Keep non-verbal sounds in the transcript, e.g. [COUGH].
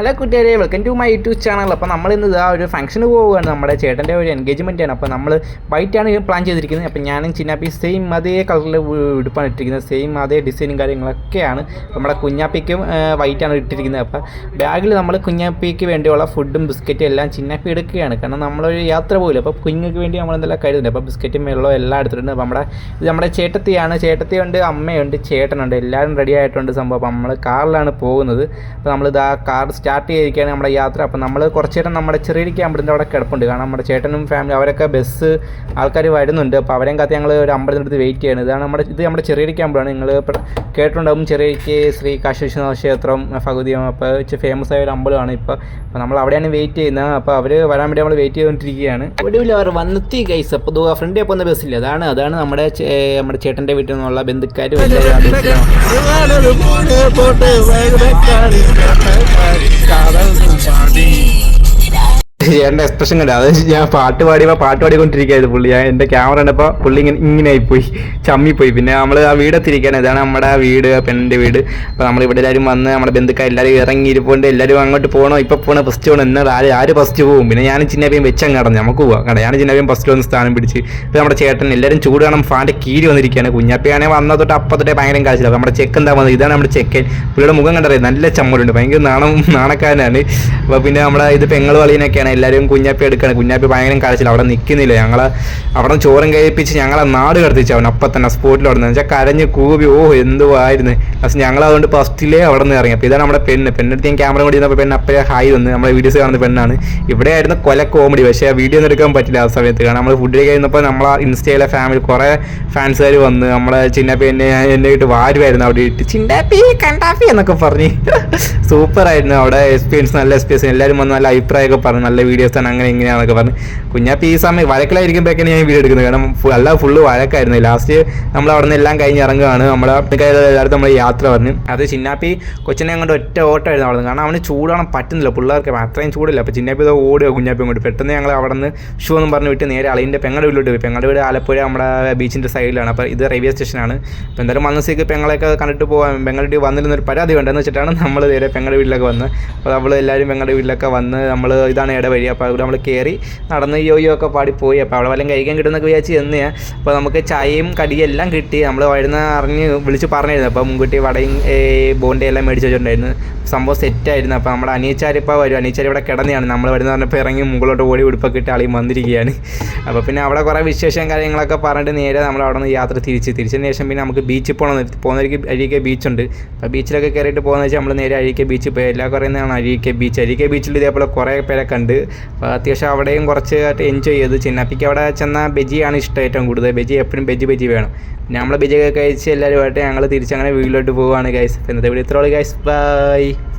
Hello കൂട്ടുകാരെ. Welcome to my YouTube channel അപ്പോൾ നമ്മൾ ഇന്ന് ആ ഒരു ഫംഗ്ഷന് പോവുകയാണ്. നമ്മുടെ ചേട്ടന്റെ ഒരു എൻഗേജ്മെന്റ് ആണ്. അപ്പോൾ നമ്മൾ വൈറ്റാണ് പ്ലാൻ ചെയ്തിരിക്കുന്നത്. അപ്പോൾ ഞാനും ചിന്നാപ്പി സെയിം അതേ കളറിൽ ഉടുപ്പാണ് ഇട്ടിരിക്കുന്നത്. സെയിം അതേ ഡിസൈനും കാര്യങ്ങളൊക്കെയാണ് നമ്മുടെ കുഞ്ഞാപ്പിക്കും വൈറ്റാണ് ഇട്ടിരിക്കുന്നത്. അപ്പോൾ ബാഗിൽ നമ്മൾ കുഞ്ഞാപ്പിക്ക് വേണ്ടിയുള്ള ഫുഡും ബിസ്ക്കറ്റും എല്ലാം ചിന്നാപ്പി എടുക്കുകയാണ്. കാരണം നമ്മളൊരു യാത്ര പോകില്ല അപ്പോൾ കുഞ്ഞുങ്ങൾക്ക് വേണ്ടി നമ്മൾ എന്തെല്ലാം കരുതുന്നുണ്ട്? അപ്പോൾ ബിസ്ക്കറ്റും വെള്ളവും എല്ലാം എടുത്തിട്ടുണ്ട്. അപ്പോൾ നമ്മുടെ ഇത് നമ്മുടെ ചേട്ടത്തിയാണ്. ചേട്ടത്തിയുണ്ട് അമ്മയുണ്ട് ചേട്ടനുണ്ട്. എല്ലാവരും റെഡി ആയിട്ടുണ്ട് സംഭവം. അപ്പോൾ നമ്മൾ കാറിലാണ് പോകുന്നത്. അപ്പോൾ നമ്മളിത് ആ കാർ സ്റ്റാർട്ട് ചെയ്തിരിക്കുകയാണ് നമ്മുടെ യാത്ര. അപ്പോൾ നമ്മൾ കുറച്ച് നേരം നമ്മുടെ ചെറിയ ക്യാമ്പിന്റെ അവിടെ കിടപ്പുണ്ട്. കാരണം നമ്മുടെ ചേട്ടനും ഫാമിലി അവരൊക്കെ ബസ് ആൾക്കാർ വരുന്നുണ്ട്. അപ്പോൾ അവരെയും കാത്ത് ഞങ്ങൾ ഒരു അമ്പലത്തിനടുത്ത് വെയിറ്റ് ചെയ്യണം. ഇതാണ് നമ്മുടെ ഇത് നമ്മുടെ ചെറിയ ക്യാമ്പാണ് നിങ്ങൾ കേട്ടിട്ടുണ്ടാവും ചെറിയക്ക് ശ്രീ കാശി വിശ്വനാഥ ക്ഷേത്രം ഭഗവതി അപ്പോൾ ഫേമസ് ആയ ഒരു അമ്പലമാണ് ഇപ്പോൾ അപ്പോൾ നമ്മൾ അവിടെയാണ് വെയിറ്റ് ചെയ്യുന്നത്. അപ്പോൾ അവർ വരാൻ വേണ്ടി നമ്മൾ വെയിറ്റ് ചെയ്തുകൊണ്ടിരിക്കുകയാണ് ഒടുവിൽ അവർ വന്നെത്തി കൈസ് അപ്പോൾ ദൂ ഫ്രണ്ട് പോകുന്ന ബസ്സില്ല അതാണ് അതാണ് നമ്മുടെ നമ്മുടെ ചേട്ടന്റെ വീട്ടിൽ നിന്നുള്ള ബന്ധുക്കാരും എല്ലാവരും ആ ചേട്ടന്റെ എക്സ്പ്രഷൻ കണ്ട? അത് ഞാൻ പാട്ട് പാടിയപ്പോൾ പാട്ട് പാടിക്കൊണ്ടിരിക്കുകയായിരുന്നു പുള്ളി. ഞാൻ എന്റെ ക്യാമറ കണ്ടപ്പോൾ പുള്ളി ഇങ്ങനെ ഇങ്ങനെ ആയിപ്പോയി ചമ്മിപ്പോയി. പിന്നെ നമ്മൾ ആ വീടെത്തിരിക്കുകയാണ് ഇതാണ് നമ്മുടെ ആ വീട് പെണ്ണിന്റെ വീട്. അപ്പോൾ നമ്മൾ ഇവിടെ എല്ലാവരും വന്ന് നമ്മുടെ ബന്ധുക്കാർ എല്ലാവരും ഇറങ്ങി ഇരിപ്പുണ്ട് എല്ലാവരും അങ്ങോട്ട് പോകണോ ഇപ്പോൾ പോകണം ഫസ്റ്റ് പോകണം എന്നാൽ ആര് ആര് ഫസ്റ്റ് പോകും പിന്നെ ഞാൻ ചിന്നപ്പയും വെച്ചങ്ങ് കടന്നു നമുക്ക് പോവാം. കണ്ട? ഞാൻ ചിന്നപ്പയും ഫസ്റ്റ് വന്ന് സ്ഥാനം പിടിച്ച്. ഇപ്പോൾ നമ്മുടെ ചേട്ടൻ എല്ലാവരും ചൂട് കാണാൻ ഫാന്റെ കീഴ് വന്നിരിക്കുകയാണ്. കുഞ്ഞാപ്പയാണെങ്കിൽ വന്ന തൊട്ട് അപ്പം തൊട്ടേ ഭയങ്കര കാഴ്ചയില്ല നമ്മുടെ ചെക്ക് എന്താ വന്നത്? ഇതാണ് നമ്മുടെ ചെക്കൻ. പുള്ളിയുടെ മുഖം കണ്ടറിയാം? നല്ല ചമ്മലുണ്ട്. ഭയങ്കര നാണം നാണക്കാരനാണ്. അപ്പോൾ പിന്നെ നമ്മുടെ ഇത് പെങ്ങൾ വളിനൊക്കെയാണ്. എല്ലാവരും കുഞ്ഞാപ്പി എടുക്കണം. കുഞ്ഞാപ്പി ഭയങ്കര കരച്ചില്ല അവിടെ നിൽക്കുന്നില്ല ഞങ്ങൾ അവിടെ ചോറും കഴിപ്പിച്ച് ഞങ്ങളെ നാട് കടത്തിച്ചു അവൻ അപ്പം തന്നെ സ്പോട്ടിൽ അവിടെ നിന്ന്. വെച്ചാൽ കരഞ്ഞ് കൂവി ഓ എന്തുവായിരുന്നു. പക്ഷെ ഞങ്ങൾ അതുകൊണ്ട് ഫസ്റ്റിലേ അവിടെ നിന്ന് ഇറങ്ങി. അപ്പോൾ ഇതാണ് നമ്മുടെ പെണ്ണ്. പെണ്ണെടുത്ത് ഞാൻ ക്യാമറ കൂടി ഇരുന്നപ്പോൾ പെണ്ണ് അപ്പോഴേ ഹായ് വന്ന് നമ്മുടെ വീഡിയോസ് കാണുന്ന പെണ്ണാണ്. ഇവിടെ ആയിരുന്നു കൊല കോമഡി പക്ഷേ ആ വീഡിയോ ഒന്നും എടുക്കാൻ പറ്റില്ല ആ സമയത്ത്. കാരണം നമ്മൾ ഫുഡ് കഴിക്കുന്നപ്പോൾ നമ്മളെ ഇൻസ്റ്റയിലെ ഫാമിലി കുറേ ഫാൻസുകാർ വന്ന് നമ്മളെ ചിന്നപ്പി എന്നെ എന്നെ ഇട്ട് വാരുമായിരുന്നു അവിടെ ഇട്ട്. ചിന്നാപ്പി കണ്ടാപ്പി എന്നൊക്കെ പറഞ്ഞ്. [LAUGHS] സൂപ്പറായിരുന്നു അവിടെ എക്സ്പീരിയൻസ് നല്ല എക്സ്പീരിയൻസ് എല്ലാവരും വന്ന് നല്ല അഭിപ്രായമൊക്കെ പറഞ്ഞു. നല്ല വീഡിയോസ് ആണ് അങ്ങനെ ഇങ്ങനെയാണെന്നൊക്കെ പറഞ്ഞ്. കുഞ്ഞാപ്പി ഈ സമയം വഴക്കിലായിരിക്കുമ്പോഴൊക്കെയാണ് ഞാൻ വീഡിയോ എടുക്കുന്നത്. കാരണം അല്ല ഫുള്ള് വഴക്കായിരുന്നു. ലാസ്റ്റ് നമ്മൾ അവിടെ നിന്ന് എല്ലാം കഴിഞ്ഞ് ഇറങ്ങുകയാണ്. നമ്മളെ എല്ലാവരും നമ്മൾ യാത്ര പറഞ്ഞു. അത് ചിന്നാപ്പി കൊച്ചിനെ അങ്ങോട്ട് ഒറ്റ ഓട്ടമായിരുന്നു അവിടെ നിന്ന് കാരണം അവന് ചൂടാണ് പറ്റുന്നില്ല. പിള്ളേർക്ക് അത്രയും ചൂടില്ല. അപ്പോൾ ചിന്നാപ്പി ഇത് ഓടുക കുഞ്ഞാപ്പി അങ്ങോട്ട് പെട്ടെന്ന് ഞങ്ങൾ അവിടെ നിന്ന് ഷൂ എന്ന് പറഞ്ഞ് വിട്ട് നേരെ അളിന്റെ പെങ്ങളുടെ വീട്ടിലോട്ട് പോയി. പെങ്ങളുടെ വീട് ആലപ്പുഴ നമ്മുടെ ബീച്ചിന്റെ സൈഡിലാണ്. അപ്പോൾ ഇത് റെയിൽവേ സ്റ്റേഷനാണ്. അപ്പോൾ എന്തായാലും വന്നസേക്ക് പെങ്ങളെയൊക്കെ കണ്ടിട്ട് പോകാൻ പെങ്ങളുടെ വന്നിരുന്നൊരു പരാതി ഉണ്ടെന്ന് വെച്ചിട്ടാണ് നമ്മൾ നേരെ പെങ്ങളുടെ വീട്ടിലൊക്കെ വന്ന്. അപ്പോൾ നമ്മൾ എല്ലാവരും പെങ്ങളുടെ വീട്ടിലൊക്കെ വന്ന് നമ്മൾ ഇതാണ് ഇടവഴി. അപ്പോൾ നമ്മൾ കയറി നടന്ന് യോയോ ഒക്കെ പാടി പോയി അപ്പോൾ അവിടെ വല്ലതും കഴിക്കാൻ കിട്ടുന്നൊക്കെ വിചാരിച്ച് ചെന്ന് അപ്പോൾ നമുക്ക് ചായയും കടിയും എല്ലാം കിട്ടി. നമ്മൾ വരുന്ന അറിഞ്ഞ് വിളിച്ച് പറഞ്ഞിരുന്നു. അപ്പോൾ മുൻകൂട്ടി വടയും ബോണ്ടി എല്ലാം മേടിച്ച് വെച്ചിട്ടുണ്ടായിരുന്നു. സംഭവം സെറ്റായിരുന്നു അപ്പോൾ നമ്മുടെ അനിയച്ചാർ ഇപ്പോൾ വരും. അനിയച്ചാർ ഇവിടെ കിടന്നെയാണ്. നമ്മൾ വരുന്ന പറഞ്ഞപ്പോൾ ഇറങ്ങി മുകളിലോട്ട് ഓടി ഉടുപ്പൊക്കെ ഇട്ട് ആളിയും വന്നിരിക്കുകയാണ്. അപ്പോൾ പിന്നെ അവിടെ കുറേ വിശേഷം കാര്യങ്ങളൊക്കെ പറഞ്ഞിട്ട് നേരെ നമ്മൾ അവിടെ നിന്ന് യാത്ര തിരിച്ച്. തിരിച്ചതിന് ശേഷം പിന്നെ നമുക്ക് ബീച്ചിൽ പോകണം പോകുന്നവർക്ക് അഴീക്കെ ബീച്ചുണ്ട് അപ്പോൾ ബീച്ചിലൊക്കെ കയറിയിട്ട് പോകുന്ന വെച്ചാൽ നമ്മൾ നേരെ അഴീക്കെ ബീച്ചിൽ പോയി. എല്ലാ പറയുന്നതാണ് അഴീക്കെ ബീച്ച് അഴീക്കെ ബീച്ചിൽ ഇതേപോലെ കുറേ പേരെ കണ്ട് അപ്പോൾ അത്യാവശ്യം അവിടെയും കുറച്ച് എൻജോയ് ചെയ്തു. ചിന്നപ്പിക്ക് അവിടെ ചെന്നാൽ ബജിയാണ് ഇഷ്ടം ഏറ്റവും കൂടുതൽ. ബജി എപ്പോഴും ബജി ബജി വേണം. പിന്നെ നമ്മൾ ബജിയൊക്കെ കഴിച്ച് എല്ലാവരുമായിട്ട് ഞങ്ങൾ തിരിച്ചങ്ങനെ വീട്ടിലോട്ട് പോവുകയാണ് ഗൈസ് ഇന്നത്തെ വീഡിയോ ഇത്രയുള്ള ഗൈസ് ബൈ